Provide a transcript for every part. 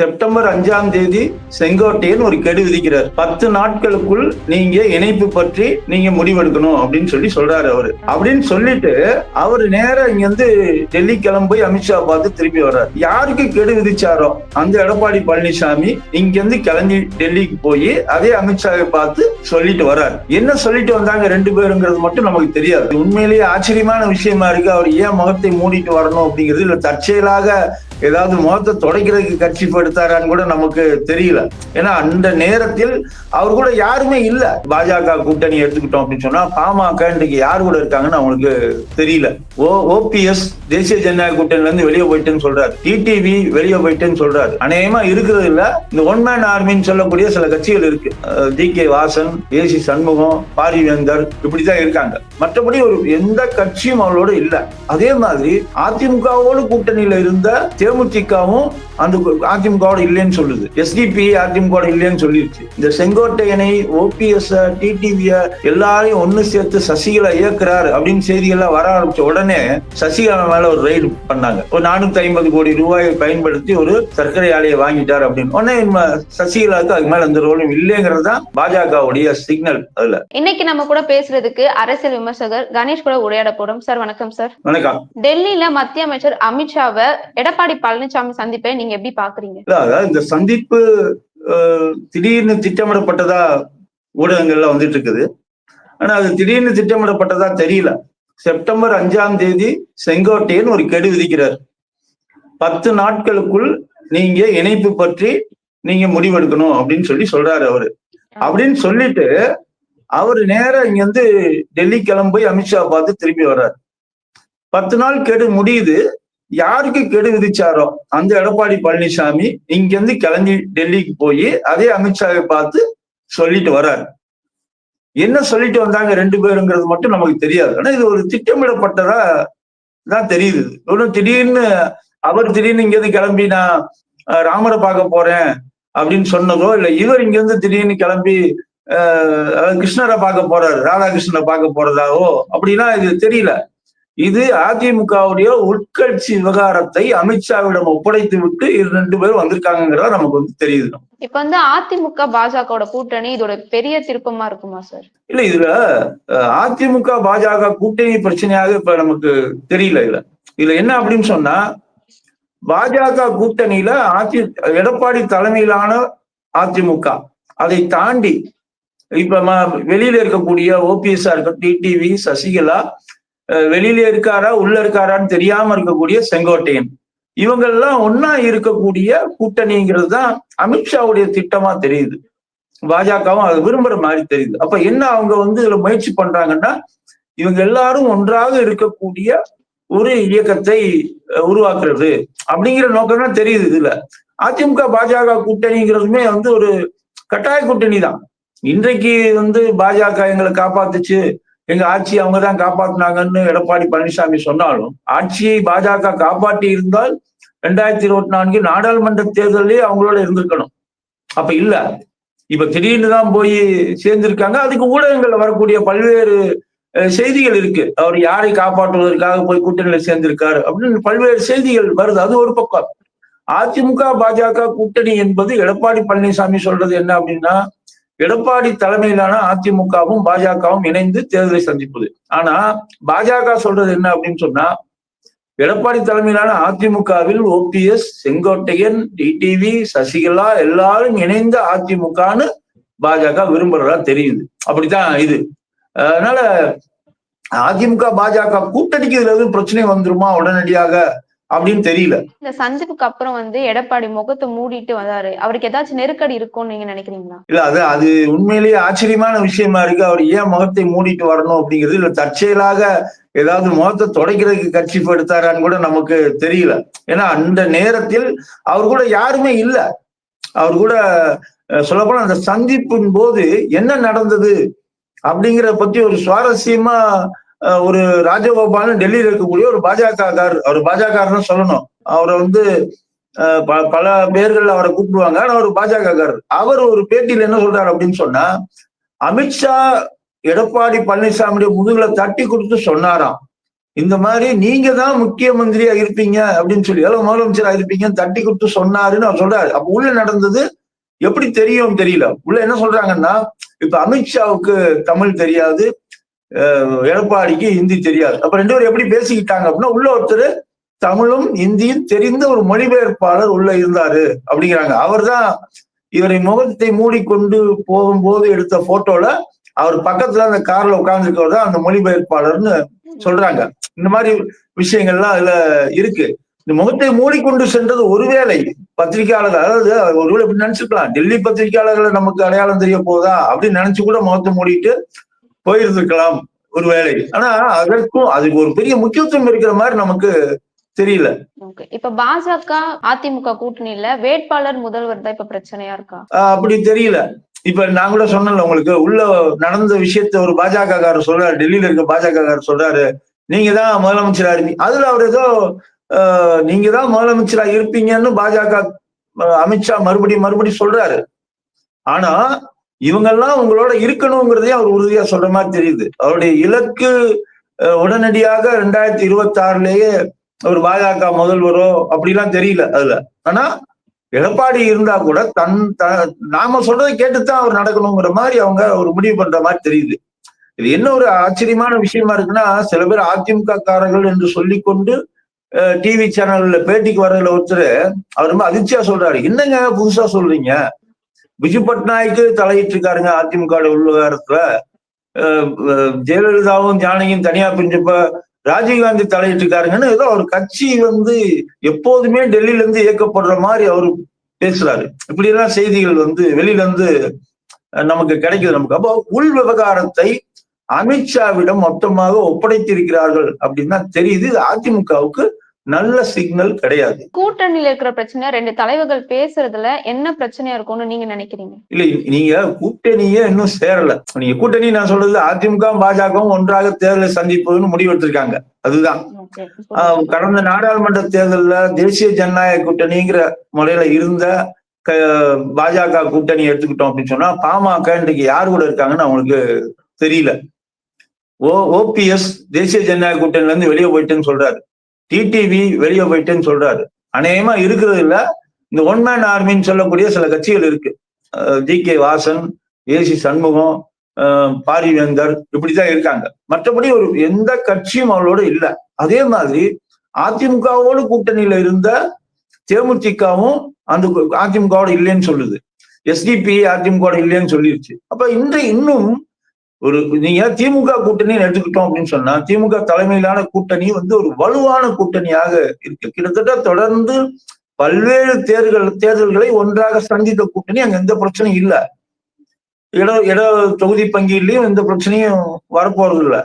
September அஞ்சாம் தேதி செங்கோட்டையன் ஒரு கெடு விதிக்கிறார். பத்து நாட்களுக்குள் நீங்க இணைப்பு பற்றி நீங்க முடிவெடுக்கணும் அப்படின்னு சொல்லி சொல்றாரு அவரு. அப்படின்னு சொல்லிட்டு அவர் நேரம் இங்க வந்து டெல்லி கிளம்பி போய் அமித்ஷா பார்த்து திரும்பி வர்றாரு. யாருக்கு கெடு விதிச்சாரோ அந்த எடப்பாடி பழனிசாமி இங்க இருந்து கிளம்பி டெல்லிக்கு போய் அதே அமித்ஷாவை பார்த்து சொல்லிட்டு வர்றாரு. என்ன சொல்லிட்டு வந்தாங்க ரெண்டு பேருங்கிறது மட்டும் நமக்கு தெரியாது. உண்மையிலேயே ஆச்சரியமான விஷயமா இருக்கு. அவர் ஏன் முகத்தை மூடிட்டு வரணும் அப்படிங்கிறது இல்ல. தற்செயலாக ஏதாவது முகத்தை தொடக்கிறதுக்கு கட்சி எடுத்தாரான்னு கூட நமக்கு தெரியல. ஏன்னா அந்த நேரத்தில் அவர் கூட யாருமே இல்ல. பாஜக கூட்டணி எடுத்துக்கிட்டோம் அப்படின்னு சொன்னா பாமக இன்றைக்கு யார் கூட இருக்காங்கன்னு அவங்களுக்கு தெரியல. ஓ ஓபிஎஸ் தேசிய ஜனநாயக கூட்டணில இருந்து வெளியே போயிட்டேன்னு சொல்றாரு. டிடிவி வெளியே போயிட்டேன்னு சொல்றாரு. அநேகமா இருக்கிறது இல்ல. இந்த ஒன் மேன் ஆர்மின்னு சொல்லக்கூடிய சில கட்சிகள் இருக்கு. T K Vasan A C Shanmugam Parivendhar இப்படிதான் இருக்காங்க. மற்றபடி ஒரு எந்த கட்சியும் அவளோட இல்ல. அதே மாதிரி அதிமுகவோடு கூட்டணியில இருந்த தேமுதிகவும் அந்த அதிமுகவோட இல்லைன்னு சொல்லுது. எஸ்டிபி அதிமுக இல்லைன்னு சொல்லிருச்சு. இந்த செங்கோட்டையனை ஓபிஎஸ் டிடிவிய எல்லாரையும் ஒண்ணு சேர்த்து சசிகலா இயக்குறாரு அப்படின்னு செய்திகள்லாம் வர ஆரம்பிச்ச உடனே சசிகலா மேல ஒரு ரைடு பண்ணாங்க. ஒரு நானூத்தி ஐம்பது கோடி ரூபாயை பயன்படுத்தி ஒரு சர்க்கரை ஆலையை வாங்கிட்டார் அப்படின்னு. உடனே சசிகலாவுக்கு அதுக்கு மேல எந்த ரோலும் இல்லைங்கிறது தான் பாஜகவுடைய சிக்னல் அதுல. இன்னைக்கு நம்ம கூட பேசுறதுக்கு அரசியல் விமர்சகர் கணேஷ் கூட உரையாட போறோம். சார் வணக்கம் சார். வணக்கம். டெல்லியில மத்திய அமைச்சர் அமித்ஷாவை எடப்பாடி பழனிசாமி சந்திப்பை நீங்க எப்படி பாக்குறீங்க? இல்ல அதாவது இந்த சந்திப்பு திடீர்னு திட்டமிடப்பட்டதா ஊடகங்கள்ல வந்துட்டு இருக்குது ஆனா அது திடீர்னு திட்டமிடப்பட்டதா தெரியல. செப்டம்பர் அஞ்சாம் தேதி செங்கோட்டையன் ஒரு கெடு விதிக்கிறார். பத்து நாட்களுக்குள் நீங்க இணைப்பு பற்றி நீங்க முடிவெடுக்கணும் அப்படின்னு சொல்லி சொல்றாரு அவரு. அப்படின்னு சொல்லிட்டு அவரு நேரா இங்க வந்து டெல்லி கிளம்பி போய் அமித்ஷா பார்த்து திரும்பி வர்றாரு. பத்து நாள் கெடு முடியுது. யாருக்கு கெடு விதிச்சாரோ அந்த எடப்பாடி பழனிசாமி இங்க இருந்து கிளம்பி டெல்லிக்கு போய் அதே அமித்ஷாவை பார்த்து சொல்லிட்டு வர்றாரு. என்ன சொல்லிட்டு வந்தாங்க ரெண்டு பேருங்கிறது மட்டும் நமக்கு தெரியாது. ஆனா இது ஒரு திட்டமிடப்பட்டதா தான் தெரியுது. ஒன்றும் திடீர்னு அவர் திடீர்னு இங்கேருந்து கிளம்பி நான் ராமரை பார்க்க போறேன் அப்படின்னு சொன்னதோ இல்லை இவர் இங்கேருந்து திடீர்னு கிளம்பி கிருஷ்ணரை பார்க்க போறாரு ராதாகிருஷ்ணனை பார்க்க போறதாவோ அப்படின்னா இது தெரியல. இது அதிமுகவுடைய உட்கட்சி விவகாரத்தை அமித்ஷாவிடம் ஒப்படைத்து விட்டு ரெண்டு பேரும் வந்திருக்காங்கிறதா நமக்கு வந்து தெரியுது. இப்ப வந்து அதிமுக பாஜகவோட கூட்டணி இதோட பெரிய திருப்பமா இருக்குமா சார்? இல்ல இதுல அதிமுக பாஜக கூட்டணி பிரச்சனையாக இப்ப நமக்கு தெரியல இதுல. இதுல என்ன அப்படின்னு சொன்னா பாஜக கூட்டணியில அதி எடப்பாடி தலைமையிலான அதிமுக அதை தாண்டி இப்ப வெளியில இருக்கக்கூடிய ஓபிஎஸ்ஆ இருக்கட்டும் டிடிவி சசிகலா வெளியில இருக்காரா உள்ள இருக்காரான்னு தெரியாம இருக்கக்கூடிய செங்கோட்டையன். இவங்கெல்லாம் ஒன்னா இருக்கக்கூடிய கூட்டணிங்கிறது தான் அமித்ஷாவுடைய திட்டமா தெரியுது. பாஜகவும் அதை விரும்புற மாதிரி தெரியுது. அப்ப என்ன அவங்க வந்து இதுல முயற்சி பண்றாங்கன்னா இவங்க எல்லாரும் ஒன்றாக இருக்கக்கூடிய ஒரு இயக்கத்தை உருவாக்குறது அப்படிங்கிற நோக்கம் தான் தெரியுது இதுல. அதிமுக பாஜக கூட்டணிங்கிறதுமே வந்து ஒரு கட்டாய கூட்டணி தான் இன்றைக்கு வந்து பாஜக எங்களை காப்பாத்துச்சு எங்க ஆட்சி அவங்க தான் காப்பாற்றினாங்கன்னு எடப்பாடி பழனிசாமி சொன்னாலும் ஆட்சியை பாஜக காப்பாற்றி இருந்தால் ரெண்டாயிரத்தி இருபத்தி நான்கு நாடாளுமன்ற தேர்தலே அவங்களோட இருந்திருக்கணும். அப்ப இல்ல. இப்ப திடீர்னு தான் போய் சேர்ந்திருக்காங்க. அதுக்கு ஊடகங்கள்ல வரக்கூடிய பல்வேறு செய்திகள் இருக்கு. அவர் யாரை காப்பாற்றுவதற்காக போய் கூட்டணியில சேர்ந்திருக்காரு அப்படின்னு பல்வேறு செய்திகள் வருது. அது ஒரு பக்கம். அதிமுக பாஜக கூட்டணி என்பது எடப்பாடி பழனிசாமி சொல்றது என்ன அப்படின்னா எடப்பாடி தலைமையிலான அதிமுகவும் பாஜகவும் இணைந்து தேர்தலை சந்திப்பது. ஆனா பாஜக சொல்றது என்ன அப்படின்னு சொன்னா எடப்பாடி தலைமையிலான அதிமுகவில் ஓபிஎஸ் செங்கோட்டையன் டிடிவி சசிகலா எல்லாரும் இணைந்த அதிமுகன்னு பாஜக விரும்புறதா தெரியுது. அப்படித்தான் இது. அதனால அதிமுக பாஜக கூட்டணிக்கு இதுல எதுவும் பிரச்சனை வந்துருமா? உடனடியாக அப்படின்னு தெரியல. இந்த சந்திப்புக்கு அப்புறம் வந்து எடப்பாடி முகத்தை மூடிட்டு வந்தாரு. அவருக்கு ஏதாச்சும் நெருக்கடி இருக்கும்னு நீங்க நினைக்கிறீங்களா? இல்ல அது அது உண்மையிலேயே ஆச்சரியமான விஷயமா இருக்கு. அவர் ஏன் முகத்தை மூடிட்டு வரணும் அப்படிங்கிறது? இல்ல தற்செயலாக ஏதாவது முகத்தை தொடக்கிறதுக்கு கட்சி எடுத்தாரான்னு கூட நமக்கு தெரியல. ஏன்னா அந்த நேரத்தில் அவர் கூட யாருமே இல்ல. அவர் கூட சொல்லப்போனா அந்த சந்திப்பின் போது என்ன நடந்தது அப்படிங்கிறத பத்தி ஒரு சுவாரஸ்யமா ஒரு ராஜகோபாலன் டெல்லியில இருக்கக்கூடிய ஒரு பாஜக அவர் பாஜக சொல்லணும். அவரை வந்து ப- பல பேர்கள் அவரை கூப்பிடுவாங்க. ஆனா அவர் பாஜக அவர் ஒரு பேட்டியில என்ன சொல்றாரு அப்படின்னு சொன்னா அமித்ஷா எடப்பாடி பழனிசாமியுடைய முதுகுல தட்டி கொடுத்து சொன்னாராம். இந்த மாதிரி நீங்க தான் முக்கிய மந்திரியா இருப்பீங்க அப்படின்னு சொல்லி எவ்வளவு முதலமைச்சரா இருப்பீங்கன்னு தட்டி கொடுத்து சொன்னாருன்னு அவர் சொல்றாரு. அப்ப உள்ள நடந்தது எப்படி தெரியும் தெரியல. உள்ள என்ன சொல்றாங்கன்னா இப்ப அமித்ஷாவுக்கு தமிழ் தெரியாது. எடப்பாடிக்கு ஹிந்தி தெரியாது. அப்ப ரெண்டு பேரும் எப்படி பேசிக்கிட்டாங்க அப்படின்னா உள்ள ஒருத்தர் தமிழும் இந்தியும் தெரிந்த ஒரு மொழிபெயர்ப்பாளர் உள்ள இருந்தாரு அப்படிங்கிறாங்க. அவர்தான் இவரை முகத்தை மூடிக்கொண்டு போகும்போது எடுத்த போட்டோல அவர் பக்கத்துல அந்த கார்ல உட்கார்ந்துருக்கவர் தான் அந்த மொழிபெயர்ப்பாளர்னு சொல்றாங்க. இந்த மாதிரி விஷயங்கள்லாம் அதுல இருக்கு. இந்த முகத்தை மூடிக்கொண்டு சென்றது ஒருவேளை பத்திரிகையாளர்கள் அதாவது ஒருவேளை இப்படி நினைச்சிருக்கலாம் டெல்லி பத்திரிகையாளர்களை நமக்கு அடையாளம் தெரிய போதா அப்படின்னு நினைச்சு கூட முகத்தை மூடிட்டு போயிருந்திருக்கலாம் ஒருவேளை ஆனா அதற்கும் அதுக்கு ஒரு பெரிய முக்கியத்துவம் இருக்கிற மாதிரி நமக்கு தெரியல. இப்ப பாஜக அதிமுக கூட்டணியில வேட்பாளர் முதல்வர் தான் இப்ப பிரச்சனையா இருக்கா? அப்படி தெரியல. இப்ப நான் கூட சொன்னேன்ல உங்களுக்கு உள்ள நடந்த விஷயத்த ஒரு பாஜக காரர் சொல்றாரு டெல்லியில இருக்க பாஜக காரர் சொல்றாரு நீங்க தான் முதலமைச்சரா இருப்பீங்க அதுல அவர் ஏதோ நீங்க தான் முதலமைச்சரா இருப்பீங்கன்னு பாஜக அமித்ஷா மறுபடியும் மறுபடியும் சொல்றாரு. ஆனா இவங்கெல்லாம் உங்களோட இருக்கணுங்கிறதையும் அவர் உறுதியா சொல்ற மாதிரி தெரியுது. அவருடைய இலக்கு உடனடியாக ரெண்டாயிரத்தி இருபத்தி ஆறுலயே அவர் பாஜக முதல்வரோ அப்படிலாம் தெரியல அதுல. ஆனா எடப்பாடி இருந்தா கூட தன் த- நாம சொல்றதை கேட்டுத்தான் அவர் நடக்கணுங்கிற மாதிரி அவங்க ஒரு முடிவு பண்ற மாதிரி தெரியுது. இது என்ன ஒரு ஆச்சரியமான விஷயமா இருக்குன்னா சில பேர் அதிமுக காரர்கள் என்று சொல்லிக்கொண்டு டிவி சேனல்ல பேட்டிக்கு வர்றதுல ஒருத்தர் அவர் ரொம்ப அதிர்ச்சியா சொல்றாரு. என்னங்க புதுசா சொல்றீங்க? பிஜு பட்நாயக்கு தலையிட்டு இருக்காருங்க அதிமுக விவகாரத்துல ஜெயலலிதாவும் ஜானகியும் தனியா பிரிஞ்சப்ப ராஜீவ்காந்தி தலையிட்டு இருக்காருங்கன்னு ஏதோ அவர் கட்சி வந்து எப்போதுமே டெல்லியில இருந்து இயக்கப்படுற மாதிரி அவர் பேசுறாரு. இப்படி எல்லாம் செய்திகள் வந்து வெளியில இருந்து நமக்கு கிடைக்குது நமக்கு. அப்போ உள் விவகாரத்தை அமித்ஷாவிடம் மொத்தமாக ஒப்படைத்திருக்கிறார்கள் அப்படின்னு தான் தெரியுது. இது அதிமுகவுக்கு நல்ல சிக்னல் கிடையாது. கூட்டணியில இருக்கிற பிரச்சனை ரெண்டு தலைவர்கள் பேசுறதுல என்ன பிரச்சனையா இருக்கும்னு நீங்க நினைக்கிறீங்க? இல்ல நீங்க கூட்டணியே இன்னும் சேரல. நீங்க கூட்டணி நான் சொல்றது அதிமுக பாஜகவும் ஒன்றாக தேர்தலை சந்திப்பதுன்னு முடிவெடுத்திருக்காங்க அதுதான். கடந்த நாடாளுமன்ற தேர்தல்ல தேசிய ஜனநாயக கூட்டணிங்கிற முறையில இருந்த பாஜக கூட்டணி எடுத்துக்கிட்டோம் அப்படின்னு சொன்னா பாமக இன்றைக்கு யார் கூட இருக்காங்கன்னு அவங்களுக்கு தெரியல. ஓ ஓபிஎஸ் தேசிய ஜனநாயக கூட்டணில இருந்து வெளியே போயிட்டேன்னு சொல்றாரு. டிடிவி வெளியே போயிட்டேன்னு சொல்றாரு. அநேகமா இருக்கிறது இல்ல. இந்த ஒன் மேன் ஆர்மின்னு சொல்லக்கூடிய சில கட்சிகள் இருக்கு. G K Vasan A C Shanmugam ஆஹ் பாரிவேந்தர் இப்படிதான் இருக்காங்க. மற்றபடி ஒரு எந்த கட்சியும் அவளோட இல்ல. அதே மாதிரி அதிமுகவோடு கூட்டணியில இருந்த தேமுதிகவும் அந்த அதிமுகவோட இல்லைன்னு சொல்லுது. எஸ்டிபி அதிமுக இல்லைன்னு சொல்லிருச்சு. அப்ப இன்று இன்னும் ஒரு நீங்க திமுக கூட்டணின்னு எடுத்துக்கிட்டோம் அப்படின்னு சொன்னா திமுக தலைமையிலான கூட்டணி வந்து ஒரு வலுவான கூட்டணியாக இருக்கு. கிட்டத்தட்ட தொடர்ந்து பல்வேறு தேர்தல் தேர்தல்களை ஒன்றாக சந்தித்த கூட்டணி அங்க எந்த பிரச்சனையும் இல்ல. இட இட தொகுதி பங்கீட்லயும் எந்த பிரச்சனையும் வரப்போறது இல்ல.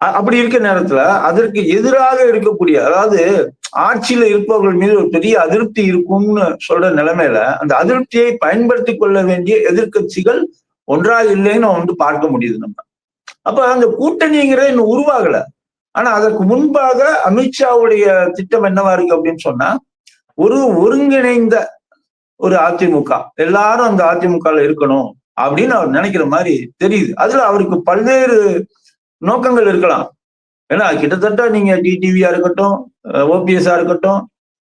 அப்படி இருக்க நேரத்துல அதற்கு எதிராக இருக்கக்கூடிய அதாவது ஆட்சியில இருப்பவர்கள் மீது ஒரு பெரிய அதிருப்தி இருக்கும்னு சொல்ற நிலைமையில அந்த அதிருப்தியை பயன்படுத்தி கொள்ள வேண்டிய எதிர்க்கட்சிகள் ஒன்றாக இல்லைன்னு வந்து பார்க்க முடியுது நம்ம. அப்ப அந்த கூட்டணிங்கிறது இன்னும் உருவாகல. ஆனா அதற்கு முன்பாக அமித்ஷாவுடைய திட்டம் என்னவா இருக்கு அப்படின்னு சொன்னா ஒரு ஒருங்கிணைந்த ஒரு அதிமுக எல்லாரும் அந்த அதிமுகல இருக்கணும் அப்படின்னு அவர் நினைக்கிற மாதிரி தெரியுது. அதுல அவருக்கு பல்வேறு நோக்கங்கள் இருக்கலாம். ஏன்னா கிட்டத்தட்ட நீங்க டிடிவியா இருக்கட்டும் ஓபிஎஸ்ஆ இருக்கட்டும்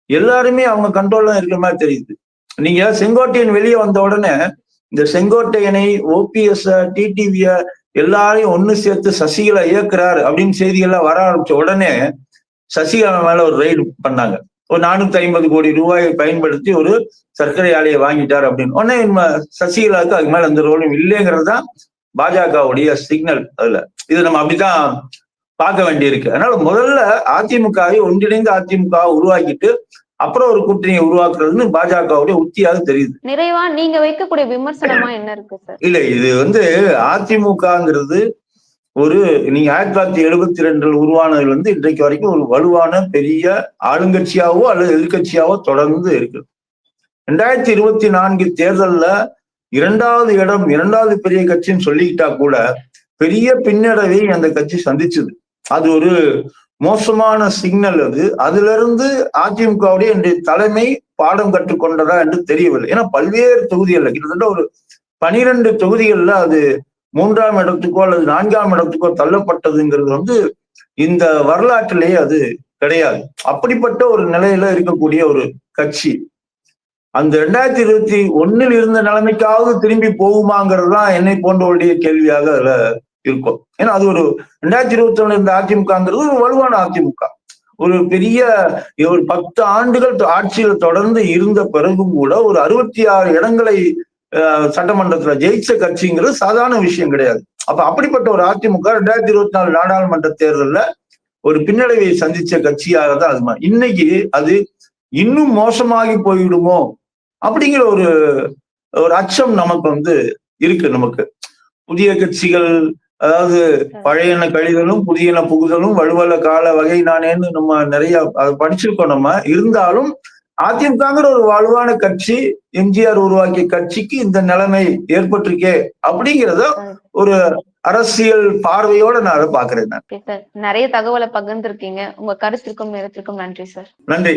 எல்லாருமே அவங்க கண்ட்ரோல்ல இருக்கிற மாதிரி தெரியுது. நீங்க செங்கோட்டையன் வெளியே வந்த உடனே இந்த செங்கோட்டையனை ஓபிஎஸ் டிடிவிய எல்லாரையும் ஒண்ணு சேர்த்து சசிகலா இயக்குறாரு அப்படின்னு செய்திகள்லாம் வர ஆரம்பிச்ச உடனே சசிகலா மேல ஒரு ரைடு பண்ணாங்க. ஒரு நானூத்தி ஐம்பது கோடி ரூபாயை பயன்படுத்தி ஒரு சர்க்கரை ஆலையை வாங்கிட்டார் அப்படின்னு. உடனே நம்ம சசிகலாவுக்கு அதுக்கு மேல எந்த ரோலும் இல்லைங்கிறது தான் பாஜகவுடைய சிக்னல் அதுல. இது நம்ம அப்படித்தான் பார்க்க வேண்டியிருக்கு. அதனால முதல்ல அதிமுகவை ஒன்றிணைந்த அதிமுக உருவாக்கிட்டு அப்புறம் ஒரு கூட்டணியை உருவாக்குறதுன்னு பாஜகவுடைய உத்தியாக தெரியுது. நிறைவா நீங்க வைக்கக்கூடிய விமர்சனமா என்ன இருக்கு சார்? இல்ல இது வந்து அதிமுகங்கிறது ஒரு நீங்க ஆயிரத்தி தொள்ளாயிரத்தி எழுபத்தி ரெண்டுல உருவானதுல இருந்து இன்றைக்கு வரைக்கும் ஒரு வலுவான பெரிய ஆளுங்கட்சியாவோ அல்லது எதிர்கட்சியாவோ தொடர்ந்து இருக்கு ரெண்டாயிரத்தி இருபத்தி நான்கு தேர்தல்ல இரண்டாவது இடம் இரண்டாவது பெரிய கட்சின்னு சொல்லிக்கிட்டா கூட பெரிய பின்னடைவை அந்த கட்சி சந்திச்சது. அது ஒரு மோசமான சிக்னல் அது. அதுல இருந்து அதிமுகவுடைய என்னுடைய தலைமை பாடம் கற்றுக்கொண்டதா என்று தெரியவில்லை. ஏன்னா பல்வேறு தொகுதிகளில் கிட்டத்தட்ட ஒரு பனிரெண்டு தொகுதிகள்ல அது மூன்றாம் இடத்துக்கோ அல்லது நான்காம் இடத்துக்கோ தள்ளப்பட்டதுங்கிறது வந்து இந்த வரலாற்றிலேயே அது கிடையாது. அப்படிப்பட்ட ஒரு நிலையில இருக்கக்கூடிய ஒரு கட்சி. அந்த ரெண்டாயிரத்தி இருபத்தி ஒன்னில் இருந்த நிலைமைக்காவது திரும்பி போகுமாங்கிறது தான் என்னை போன்றவருடைய கேள்வியாக அதுல இருக்கும். ஏன்னா அது ஒரு ரெண்டாயிரத்தி இருபத்தி ஒண்ணு இருந்த அதிமுகங்கிறது ஒரு வலுவான அதிமுக. ஒரு பெரிய ஒரு பத்து ஆண்டுகள் ஆட்சியில் தொடர்ந்து இருந்த பிறகும் கூட ஒரு அறுபத்தி ஆறு இடங்களை சட்டமன்றத்துல ஜெயிச்ச கட்சிங்கிறது சாதாரண விஷயம் கிடையாது. அப்ப அப்படிப்பட்ட ஒரு அதிமுக ரெண்டாயிரத்தி இருபத்தி நாலு நாடாளுமன்ற தேர்தலில் ஒரு பின்னடைவை சந்திச்ச கட்சியாக தான் அது இன்னைக்கு அது இன்னும் மோசமாகி போய்விடுமோ அப்படிங்கிற ஒரு ஒரு அச்சம் நமக்கு வந்து இருக்கு நமக்கு. புதிய கட்சிகள் அதாவது பழையன கழிதலும் புதியன புகுதலும் வலுவல கால வகை நானேன்னு நம்ம நிறைய அதை படிச்சிருக்கோம் நம்ம. இருந்தாலும் அதிமுகங்கிற ஒரு வலுவான கட்சி எம்ஜிஆர் உருவாக்கிய கட்சிக்கு இந்த நிலைமை ஏற்பட்டிருக்கே அப்படிங்கிறத ஒரு அரசியல் பார்வையோட நான் அதை பாக்குறேன் நிறைய தகவலை பகிர்ந்திருக்கீங்க. உங்க கருத்திற்கும் நேரத்திற்கும் நன்றி சார். நன்றி.